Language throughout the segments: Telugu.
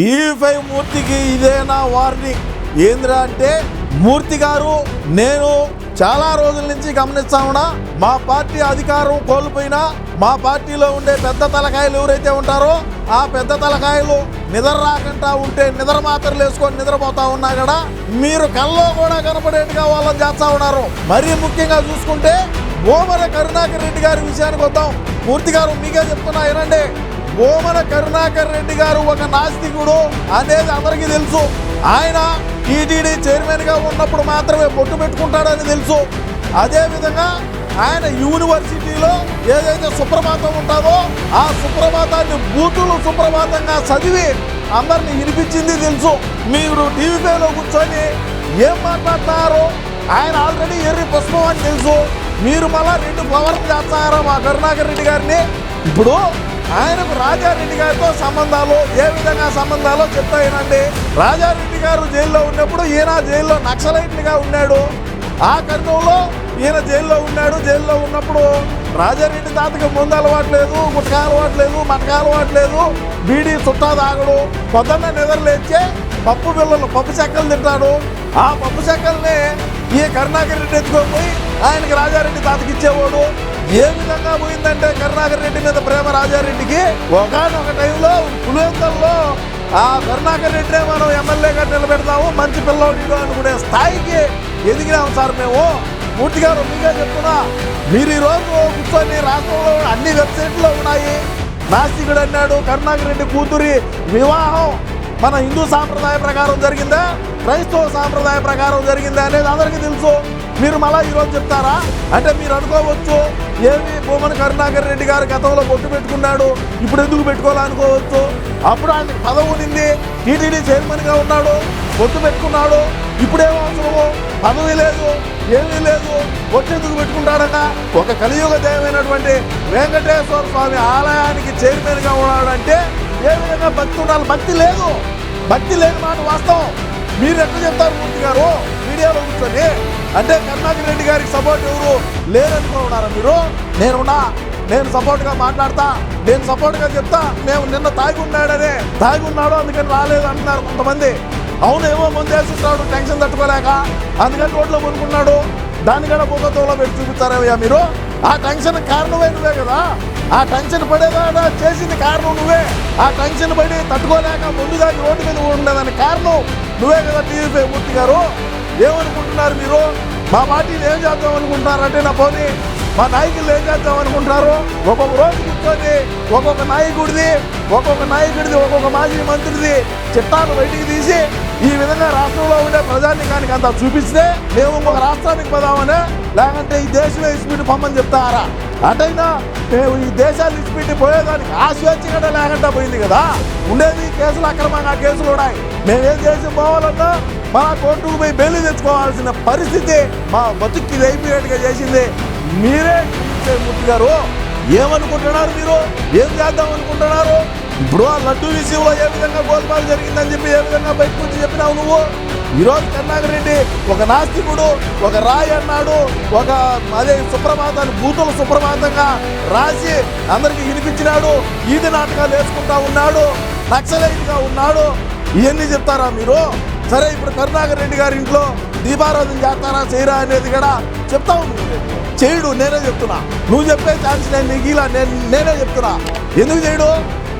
టీవీ ఫైవ్ మూర్తికి ఇదేనా వార్నింగ్? ఏంద్రా అంటే మూర్తి గారు నేను చాలా రోజుల నుంచి గమనిస్తా ఉన్నా మా పార్టీ అధికారం కోల్పోయినా మా పార్టీలో ఉండే పెద్ద తలకాయలు ఎవరైతే ఉంటారో ఆ పెద్ద తలకాయలు నిద్ర రాకుండా ఉంటే నిద్ర మాత్రలు వేసుకొని నిద్రపోతా ఉన్నా కూడా మీరు కల్లో కూడా కనపడేట్టుగా వాళ్ళని చేస్తా ఉన్నారు. మరీ ముఖ్యంగా చూసుకుంటే భూమర కరుణాకర్ రెడ్డి గారి విషయానికి వద్దాం. మూర్తి గారు మీకే చెప్తున్నా ఏనండి భూమన కరుణాకర్ రెడ్డి గారు ఒక నాస్తికుడు అనేది అందరికీ తెలుసు. ఆయన టీటీడీ చైర్మన్గా ఉన్నప్పుడు మాత్రమే పొట్టు పెట్టుకుంటాడని తెలుసు. అదే విధంగా ఆయన యూనివర్సిటీలో ఏదైతే సుప్రభాతం ఉంటుందో ఆ సుప్రభాతాన్ని బూతులు సుప్రభాతంగా చదివి అందరిని వినిపించింది తెలుసు. మీరు టీవీలో కూర్చొని ఏం మాట్లాడుతున్నారు? ఆయన ఆల్రెడీ ఎర్రి పుష్పం అని తెలుసు. మీరు మళ్ళా రెండు పవర్ చేస్తారా మా కరుణాకర్ రెడ్డి గారిని? ఇప్పుడు ఆయనకు రాజారెడ్డి గారితో సంబంధాలు ఏ విధంగా సంబంధాలు చెప్తాయనండి రాజారెడ్డి గారు జైల్లో ఉన్నప్పుడు ఈయన జైల్లో నక్సలైట్లుగా ఉన్నాడు. ఆ కర్ణంలో ఈయన జైల్లో ఉన్నాడు. జైల్లో ఉన్నప్పుడు రాజారెడ్డి తాతకి ముందు అలవాట్లేదు గుట్కా అలవాట్లేదు మటకా లేదు. బీడీ చుట్టా తాగడు. పొద్దున్న నిద్రలేచ్చే పప్పు పిల్లలు పప్పు చెక్కలు తింటాడు. ఆ పప్పు చెక్కల్ని ఈ కరుణాకర్ రెడ్డి ఎత్తుకొని ఆయనకి రాజారెడ్డి తాతకి ఇచ్చేవాడు. ఏ విధంగా పోయిందంటే కరుణాకర్ రెడ్డి మీద ప్రేమ రాజారెడ్డికి? ఒకనొక టైంలో పులివెందుల్లో ఆ కరుణాకర్ రెడ్డినే మనం ఎమ్మెల్యేగా నిలబెడతాము మంచి పిల్లవాడు అనుకునే స్థాయికి ఎదిగినాము సార్ మేము. పూర్తిగా రొమ్మిగా చెప్తున్నా మీరు ఈరోజు రోజు కూర్చొని రాష్ట్రంలో అన్ని వెబ్సైట్లో ఉన్నాయి. నాస్తికుడు అన్నాడు కరుణాకర్ రెడ్డి కూతురి వివాహం మన హిందూ సాంప్రదాయ ప్రకారం జరిగిందా? క్రైస్తవ సాంప్రదాయ ప్రకారం జరిగిందా అనేది అందరికీ తెలుసు. మీరు మళ్ళీ ఈరోజు చెప్తారా? అంటే మీరు అనుకోవచ్చు ఏమి భూమన్ కరుణాకర్ రెడ్డి గారు గతంలో బొట్టు పెట్టుకున్నాడు ఇప్పుడు ఎందుకు పెట్టుకోవాలనుకోవచ్చు అప్పుడు ఆయన పదవి ఉన్నింది టీటీడీ చైర్మన్గా ఉన్నాడు బొట్టు పెట్టుకున్నాడు ఇప్పుడేమో అవసరము పదవి లేదు ఏమీ లేదు బొట్టెందుకు పెట్టుకుంటాడట? ఒక కలియుగ దైవమైనటువంటి వెంకటేశ్వర స్వామి ఆలయానికి చైర్మన్గా ఉన్నాడంటే ఏ విధంగా భక్తి ఉండాలి? భక్తి లేదు. భక్తి లేని మాట వాస్తవం. మీరు ఎట్లా చెప్తారు మూర్తి గారు? మీడియాలో కూర్చొని. అంటే కర్ణాకర్ రెడ్డి గారికి సపోర్ట్ ఎవరు? లేరనుకున్నారా మీరు? నేనున్నా. నేను సపోర్ట్గా మాట్లాడతా. నేను సపోర్ట్గా చెప్తా. మేము నిన్న తాగి ఉన్నాడనే తాగి ఉన్నాడు అందుకని రాలేదు అంటున్నారు కొంతమంది. అవునేమో ముందేస్తున్నాడు టెన్షన్ తట్టుకోలేక. అందుకని రోడ్లో కొనుక్కున్నాడు దాన్ని కూడా భూగతంలో పెట్టి చూపిస్తారేమయ్యా మీరు? ఆ టెన్షన్ కారణమే నువ్వే కదా? ఆ టెన్షన్ పడేదా చేసింది కారణం నువ్వే. ఆ టెన్షన్ పడి తట్టుకోలేక ముందుగా రోడ్డు మీద ఉండదని కారణం నువ్వే కదా టీవీపై మూర్తి గారు. ఏమనుకుంటున్నారు మీరు? మా పార్టీని ఏం చేద్దాం అనుకుంటున్నారంటే నా పోనీ మా నాయకులు ఏం చేద్దాం అనుకుంటున్నారు? ఒక్కొక్క రోజు కూర్చొని ఒక్కొక్క నాయకుడిది ఒక్కొక్క నాయకుడిది ఒక్కొక్క మాజీ మంత్రిది చిట్టాలు బయటికి తీసి ఈ విధంగా రాష్ట్రంలో ఉండే ప్రజానికానికి అంతా చూపిస్తే మేము ఒక రాష్ట్రానికి పోదామనే లేకంటే ఈ దేశమే ఇచ్చిపెట్టి పొమ్మని చెప్తారా? అటైనా మేము ఈ దేశాన్ని ఇచ్చిపెట్టి పోయేదానికి ఆ స్వేచ్ఛ కూడా లేకుండా పోయింది కదా? ఉండేది కేసులు అక్రమంగా కేసులు ఉన్నాయి మేమేం చేసి పోవాలన్నా మన కోర్టుకు పోయి బెయిల్ తెచ్చుకోవాల్సిన పరిస్థితి మా బతుక్కి ఇది అయిపోయేట్టుగా చేసింది. మీరే మూర్తి గారు. ఏమనుకుంటున్నారు మీరు? ఏం చేద్దాం అనుకుంటున్నారు? ఇప్పుడు ఆ లడ్డు విషయంలో ఏ విధంగా గోల్మాల్ జరిగిందని చెప్పి ఏ విధంగా బయటకు వచ్చి చెప్పినావు నువ్వు? ఈరోజు కరుణాకర్ రెడ్డి ఒక నాస్తికుడు ఒక రాయి అన్నాడు ఒక అదే సుప్రభాతాన్ని బూతులు సుప్రభాతంగా రాసి అందరికీ వినిపించినాడు ఈది నాటకాలు వేసుకుంటా ఉన్నాడు నక్సలైట్గా ఉన్నాడు. ఇవన్నీ చెప్తారా మీరు? సరే ఇప్పుడు కరుణాకర్ రెడ్డి గారి ఇంట్లో దీపారాధన చేస్తారా చేయరా అనేది కూడా చెప్తావు చేయడు నేనే చెప్తున్నా. నువ్వు చెప్పే ఛాన్స్ నేను నీకు ఇలా నేను నేనే చెప్తున్నా. ఎందుకు చేయడు?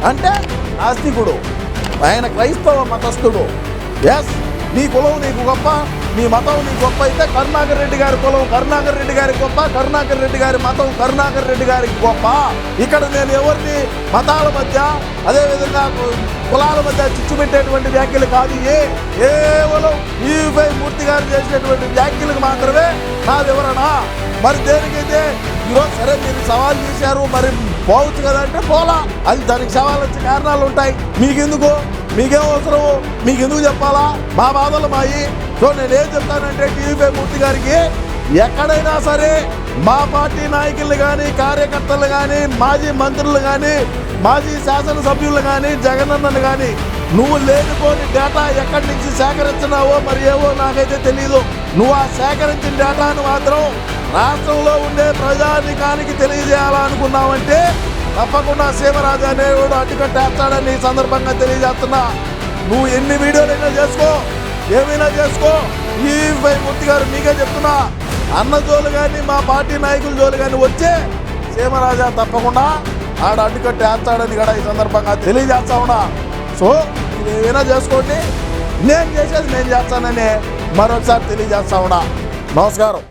అంటే నాస్తికుడు. ఆయన క్రైస్తవ మతస్థుడు. ఎస్ నీ కులం నీకు గొప్ప నీ మతం నీకు గొప్ప అయితే కరుణాకర్ రెడ్డి గారి కులం కరుణాకర్ రెడ్డి గారి గొప్ప కరుణాకర్ రెడ్డి గారి మతం కరుణాకర్ రెడ్డి గారికి గొప్ప. ఇక్కడ నేను ఎవరిని మతాల మధ్య అదేవిధంగా కులాల మధ్య చిచ్చు పెట్టేటువంటి వ్యాఖ్యలు కాదు ఏ కేవలం ఈపై మూర్తి గారు చేసినటువంటి వ్యాఖ్యలకు మాత్రమే నా వివరణ. మరి దేనికైతే ఈరోజు సరే మీరు సవాల్ చేశారు మరి పోవచ్చు కదా అంటే పోలా. అది దానికి సవాల్ వచ్చే కారణాలు ఉంటాయి. మీకెందుకు? మీకేం అవసరము? మీకెందుకు చెప్పాలా? మా బాధలు మాయి. సో నేను ఏం చెప్తానంటే టీవీపై మూర్తి గారికి ఎక్కడైనా సరే మా పార్టీ నాయకులు కానీ కార్యకర్తలు కానీ మాజీ మంత్రులు కానీ మాజీ శాసనసభ్యులు కానీ జగనన్నను కానీ నువ్వు లేనిపోని డేటా ఎక్కడి నుంచి సేకరించినావో మరి ఏవో నాకైతే తెలియదు నువ్వు ఆ సేకరించిన డేటాను మాత్రం రాష్ట్రంలో ఉండే ప్రజానికానికి తెలియజేయాలనుకున్నావంటే తప్పకుండా సీమరాజు అనేవాడు అడ్డుకట్టేస్తాడని ఈ సందర్భంగా తెలియజేస్తున్నా. నువ్వు ఎన్ని వీడియోలైనా చేసుకో ఏమైనా చేసుకో. ఈ మూర్తి గారు మీకే చెప్తున్నా. అన్న జోలు కానీ మా పార్టీ నాయకుల జోలు కానీ వచ్చే సీమరాజా తప్పకుండా ఆడ అడ్డుకట్టి వేస్తాడని కూడా ఈ సందర్భంగా తెలియజేస్తా ఉన్నా. సో మీరు ఏమైనా చేసుకోండి. నేను చేసేది నేను చేస్తానని మరొకసారి తెలియజేస్తా ఉన్నా. నమస్కారం.